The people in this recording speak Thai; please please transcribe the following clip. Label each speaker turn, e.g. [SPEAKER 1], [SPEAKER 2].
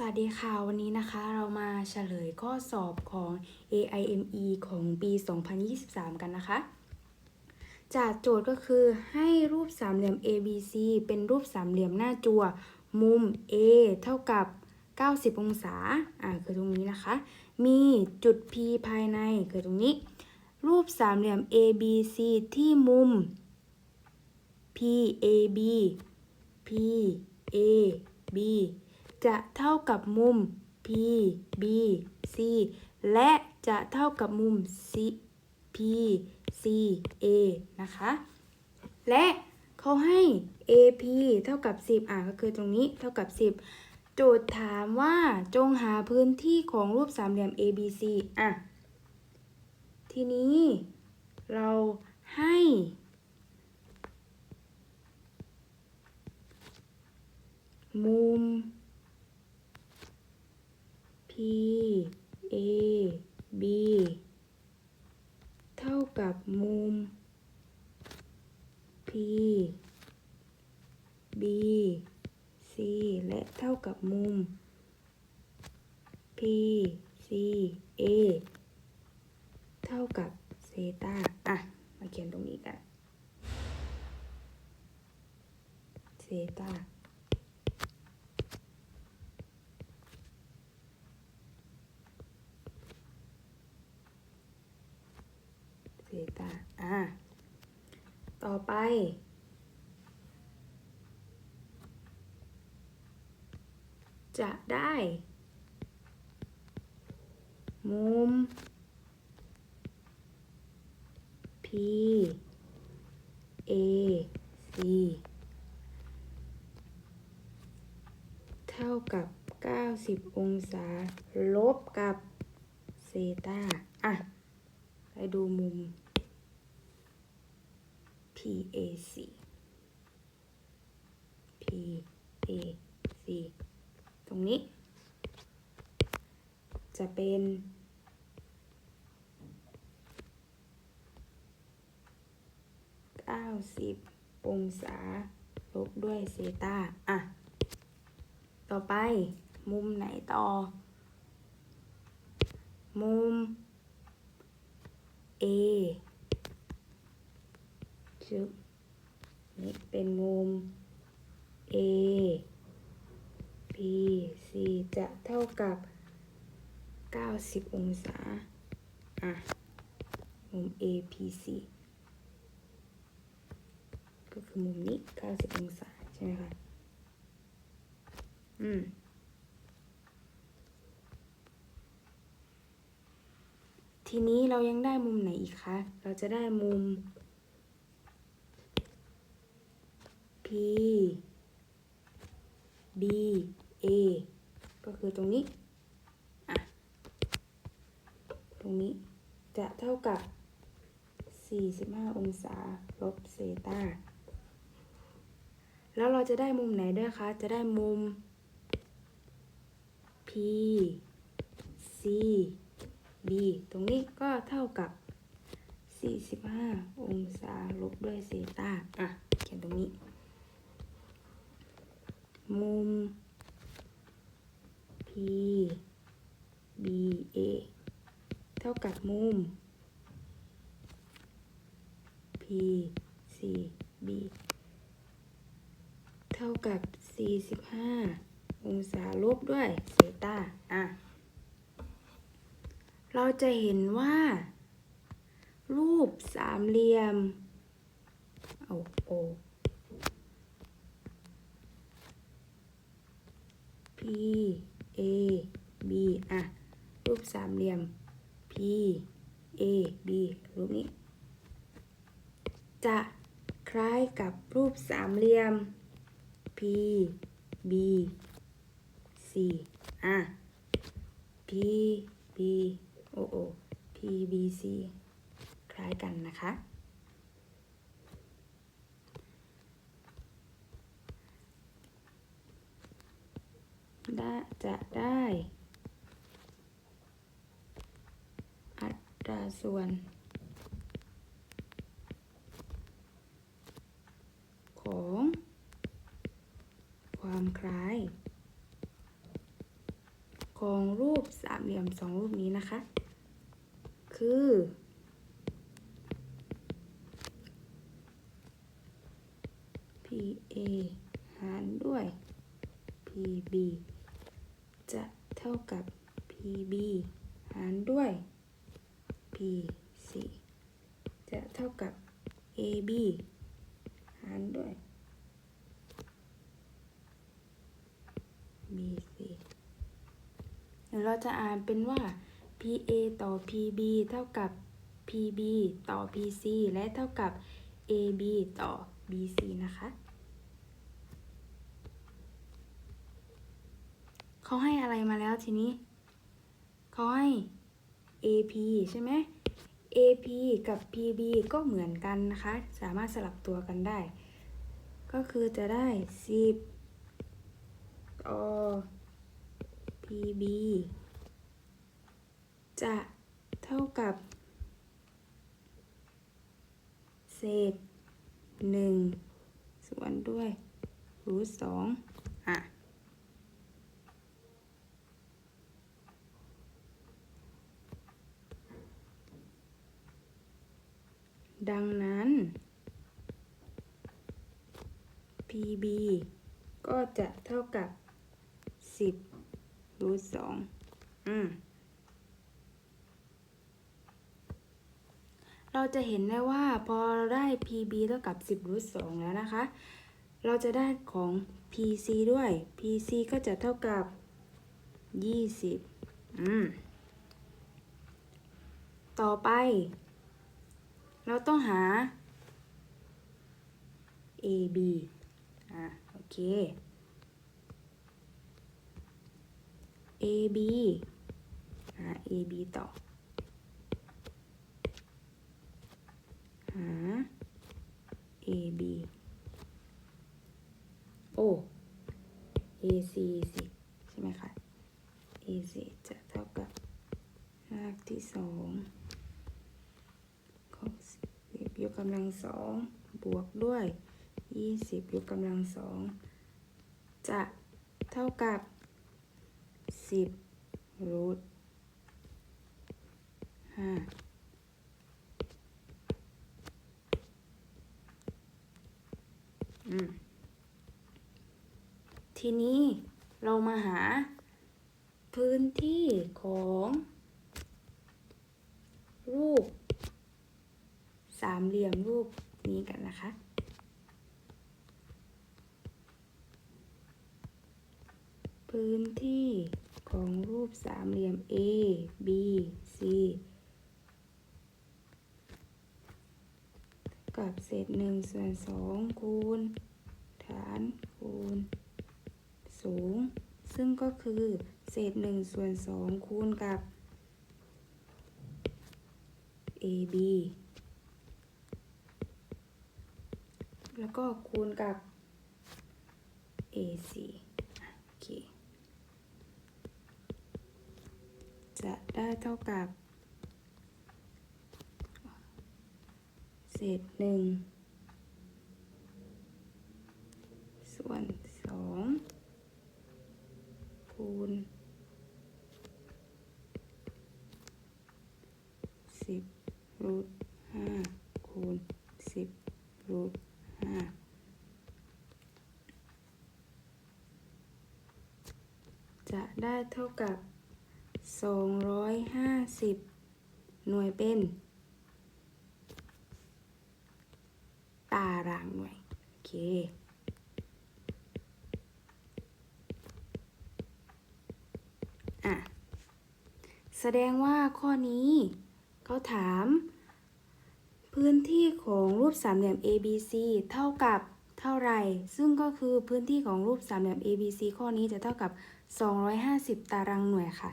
[SPEAKER 1] สวัสดีค่ะ วันนี้นะคะเรามาเฉลยข้อสอบของ AIME ของปี 2023 กันนะคะ จากโจทย์ก็คือให้รูปสามเหลี่ยม ABC เป็นรูปสามเหลี่ยมหน้าจั่วมุม A เท่ากับ 90 องศา อ่าคือตรงนี้นะคะ มีจุด P ภายในคือตรงนี้ รูปสามเหลี่ยม ABC ที่มุม PAB PAB จะเท่ากับมุม PBC และจะเท่ากับมุม C PCA นะคะ และเขาให้ AP เท่ากับ 10 อะก็คือตรงนี้เท่ากับ 10 โจทย์ถามว่าจงหาพื้นที่ของรูปสามเหลี่ยม ABC อะ ทีนี้เราให้ มุม P A B เท่ากับมุม P B C และเท่ากับมุม P C A เท่ากับเซตาอะ มาเขียนตรงนี้กัน เซตาเซตาอะ ต่อไป จะได้ มุม P A C เท่ากับ 90 องศา ลบกับเซตาอะ ไปดูมุม PAC PAC ตรงนี้ จะเป็น90องศาลบด้วยเซตาอะ ต่อไปมุมไหนต่อ มุม A ชึบนี่เป็นมุม A P C จะเท่ากับ 90 องศา อะ มุม A P C ก็คือมุมนี้ 90 องศา ใช่ไหมคะ อืม ทีนี้เรายังได้มุมไหนอีกคะ เราจะได้มุม P B A ก็คือตรงนี้ ตรงนี้จะเท่ากับ 45 องศาลบเซตาแล้วเราจะได้มุมไหนด้วยคะ จะได้มุม P C B ตรงนี้ก็เท่ากับ 45 องศาลบด้วยเซตาอะ เขียนตรงนี้ มุม P B A เท่ากับมุม P C B เท่ากับ 45 องศาลบด้วยเซตาอะ เราจะเห็นว่า รูปสามเหลี่ยมเอาโอ P A B อะ รูปสามเหลี่ยม P A B รูปนี้ จะคล้ายกับรูปสาม เหลี่ยม P B C อะ P B O O P B C คล้ายกันนะคะ ได้จะได้อัตราส่วน ของ ความคล้าย ของรูปสามเหลี่ยมสองรูปนี้นะคะ คือ PA หารด้วย PB จะเท่ากับ PB หารด้วย PC จะเท่ากับ AB หารด้วย BC เดี๋ยวเราจะอ่านเป็นว่า PA ต่อ PB เท่ากับ PB ต่อ PC และเท่ากับ AB ต่อ BC นะคะ เขาให้อะไรมาแล้วทีนี้ เขาให้ AP ใช่ไหม AP กับ PB ก็เหมือนกันนะคะ สามารถสลับตัวกันได้ ก็คือจะได้ 10 ต่อ PB จะเท่ากับ เศษ 1 ส่วนด้วยรูทสองอะ ดังนั้น PB ก็จะเท่ากับ 10รูทสองอืมเราจะเห็นได้ว่าพอเราได้ PB เท่ากับ 10รูทสองแล้วนะคะ เราจะได้ของ PC ด้วย PC ก็จะเท่ากับ 20อืมต่อไป เราต้องหา AB อะโอเค AB หา AB ต่อ หา AB โอ้ AC สิใช่ไหมคะ AC จะเท่ากับรากที่สอง ยกกำลังสองบวกด้วยยี่สิบยกกำลังสองจะเท่ากับสิบรูทห้าทีนี้เรามาหาพื้นที่ของรูป สามเหลี่ยมรูปนี้กันนะคะ พื้นที่ของรูปสามเหลี่ยม A B C กับเศษหนึ่งส่วนสองคูณ ฐานคูณ สูง ซึ่งก็คือเศษหนึ่งส่วนสองคูณกับ AB แล้วก็คูณกับ AC อะโอเค จะได้เท่ากับ เศษหนึ่งส่วนสองคูณสิบรูทห้าคูณสิบรูทห้า จะได้เท่ากับสองร้อยห้าสิบหน่วยเป็น ตารางหน่วย โอเค อะ แสดงว่าข้อนี้เขาถาม พื้นที่ของรูปสามเหลี่ยม ABC เท่ากับเท่าไร ซึ่งก็คือพื้นที่ของรูปสามเหลี่ยม ABC ข้อนี้จะเท่ากับ 250 ตารางหน่วยค่ะ